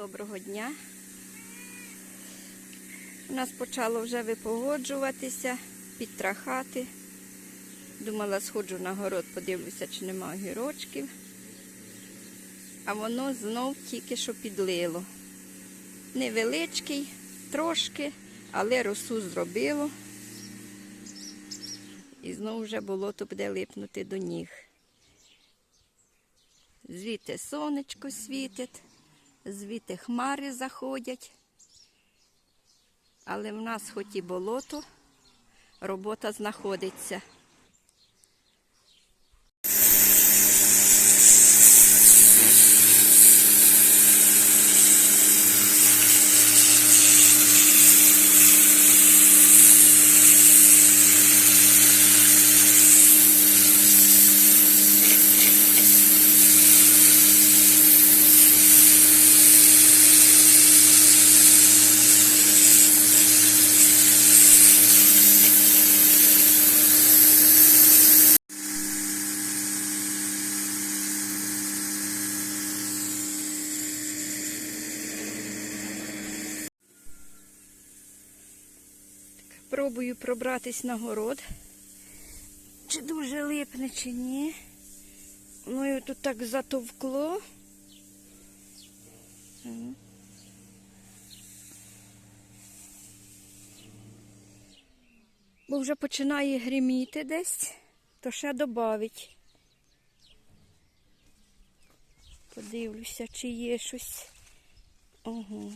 доброго дня. У нас почало вже випогоджуватися, підтрахати. Думала, сходжу на город, подивлюся, чи нема огірочків. А воно знов тільки що підлило. Невеличкий, трошки, але росу зробило. І знову вже болото буде липнути до ніг. Звідти сонечко світить, звідти хмари заходять. Але в нас хоч і болото, робота знаходиться. Пробую пробратись на город. Чи дуже липне, чи ні. Ну і тут так затовкло. Бо вже починає гриміти десь, то ще добавить. Подивлюся, чи є щось. Ого.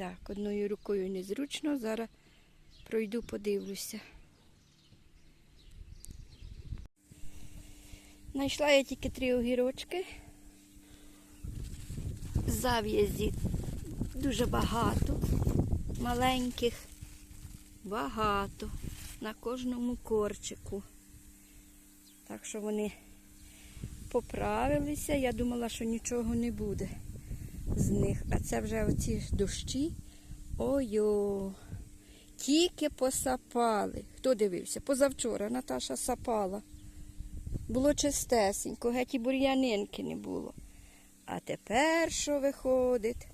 Так, одною рукою незручно. Зараз пройду, подивлюся. Знайшла я тільки три огірочки. Зав'язі дуже багато, маленьких, багато на кожному корчику. Так що вони поправилися. Я думала, що нічого не буде з них. А це вже оці дощі. Ой-о! Тільки посапали. Хто дивився? Позавчора Наташа сапала. Було чистесенько, геть і бур'янинки не було. А тепер що виходить?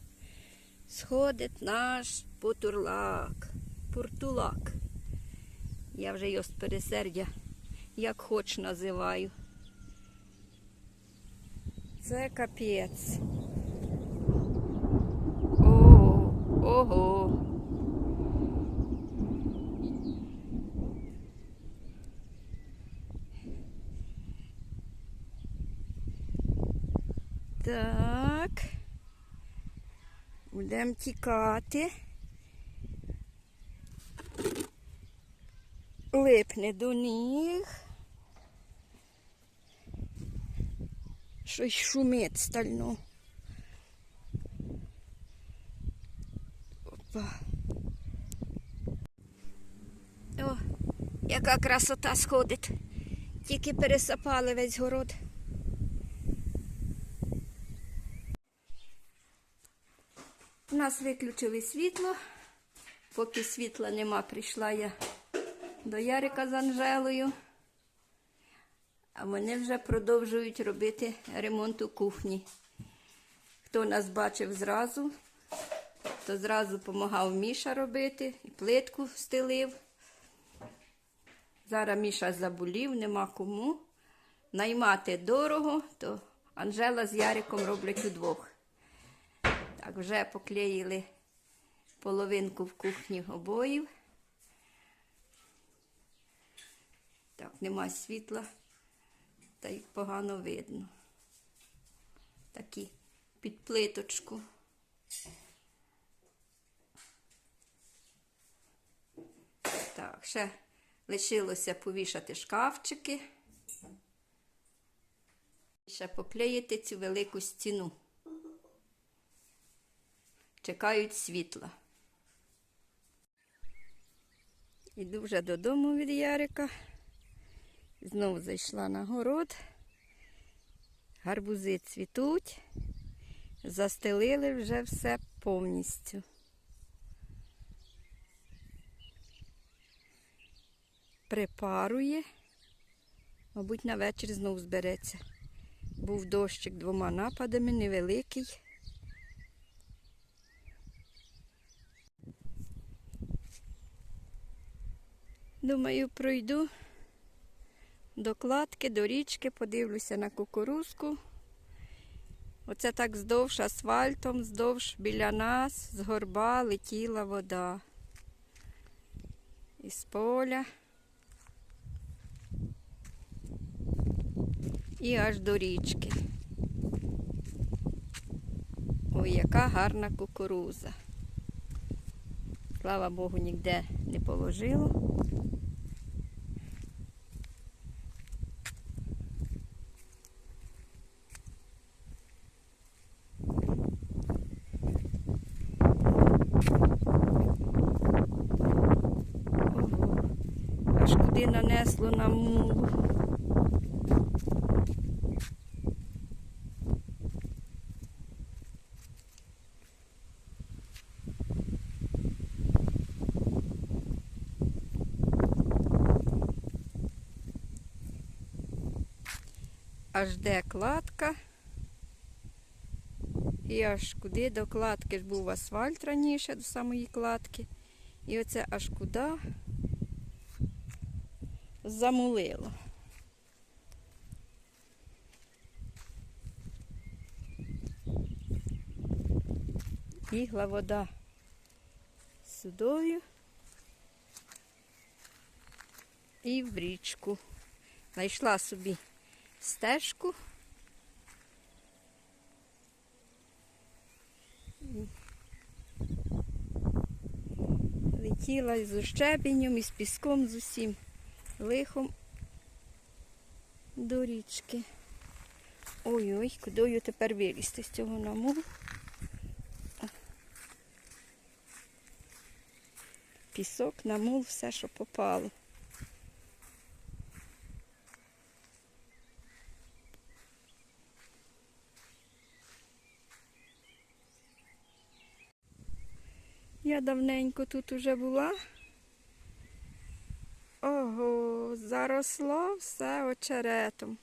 Сходить наш потурлак, пуртулак. Я вже його з пересердя як хоч називаю. Це капець. О, ого. Так. Будемо тікати. Липне до ніг. Щось шумить стально. Опа. О, яка красота сходить. Тільки пересапали весь город. У нас виключили світло. Поки світла нема, прийшла я до Ярика з Анжелою. А вони вже продовжують робити ремонт у кухні. Хто нас бачив зразу, то зразу допомагав Міша робити і плитку стелив. Зараз Міша заболів, нема кому. Наймати дорого, то Анжела з Яриком роблять удвох. Так, вже поклеїли половинку в кухні обоїв. Так, нема світла, та й погано видно. Такі під плиточку. Так, ще лишилося повішати шкафчики. І ще поклеїти цю велику стіну чекають світла. Іду вже додому від Ярика. Знову зайшла на город. Гарбузи цвітуть, застелили вже все повністю. Припарує, мабуть, на вечір знову збереться. Був дощик двома нападами, невеликий. Думаю, пройду до кладки, до річки, подивлюся на кукурузку. Оце так здовж асфальтом, здовж біля нас, з горба летіла вода. Із поля. І аж до річки. Ой, яка гарна кукуруза. Слава Богу, ніде не положило. Ого, куди нанесло на мулу. Аж де кладка. І аж куди до кладки ж був асфальт раніше, до самої кладки. І оце аж куди замулило. Бігла вода сюдою і в річку. Знайшла собі стежку. Летіла із ущебенем, із піском, з усім лихом до річки. Ой-ой, кудою тепер вилізти з цього намулу. Пісок, намул, все, що попало. Я давненько тут уже була. Ого, заросло все очеретом.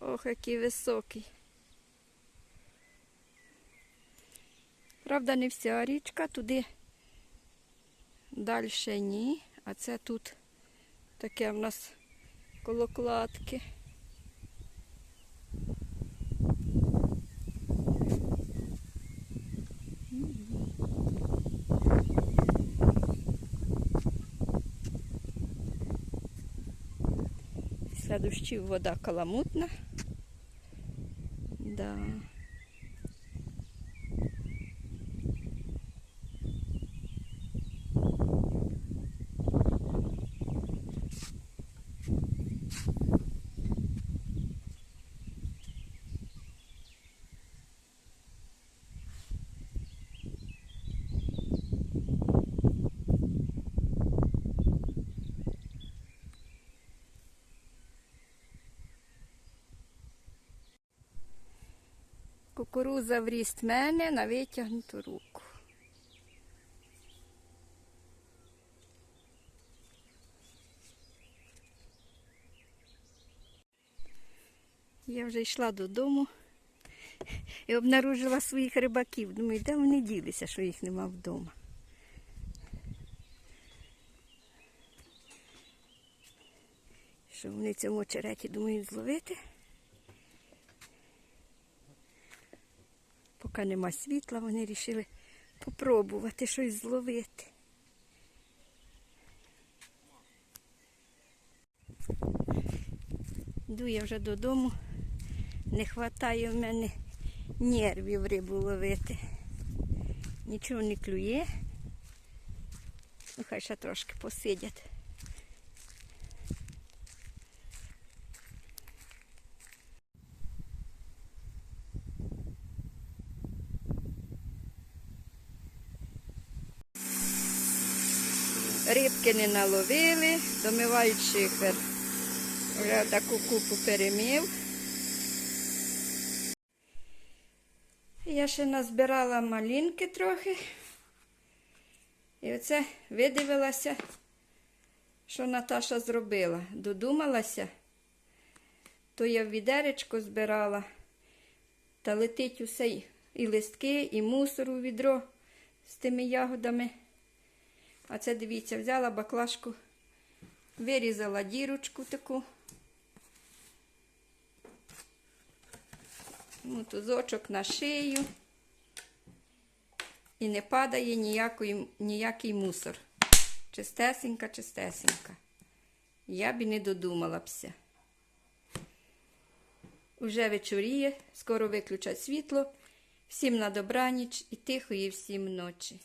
Ох, який високий. Правда, не вся річка, туди далі ні, а це тут таке в нас коло Після дощів вода каламутна. Да. Кукуруза в мене на витягнуту руку. Я вже йшла додому і обнаружила своїх рибаків. Думаю, де вони ділися, що їх нема вдома. Що вони цьому очереті думають зловити? Поки нема світла, вони вирішили попробувати щось зловити. Йду я вже додому. Не вистачає в мене нервів рибу ловити. Нічого не клює. Ну, хай ще трошки посидять. Рибки не наловили, домивають шифер. Вже таку купу перемів. Я ще назбирала малинки трохи. І оце видивилася, Що Наташа зробила? Додумалася? То я в відеречко збирала, та летить усе і листки, і мусор у відро з тими ягодами. А це дивіться, взяла баклажку, вирізала дірочку таку. Мотузочок на шию. І не падає ніякої, ніякий мусор. Чистесенька, чистесенька. Я б і не додумалася. Уже вечоріє, скоро виключать світло. Всім на добраніч і тихої всім ночі.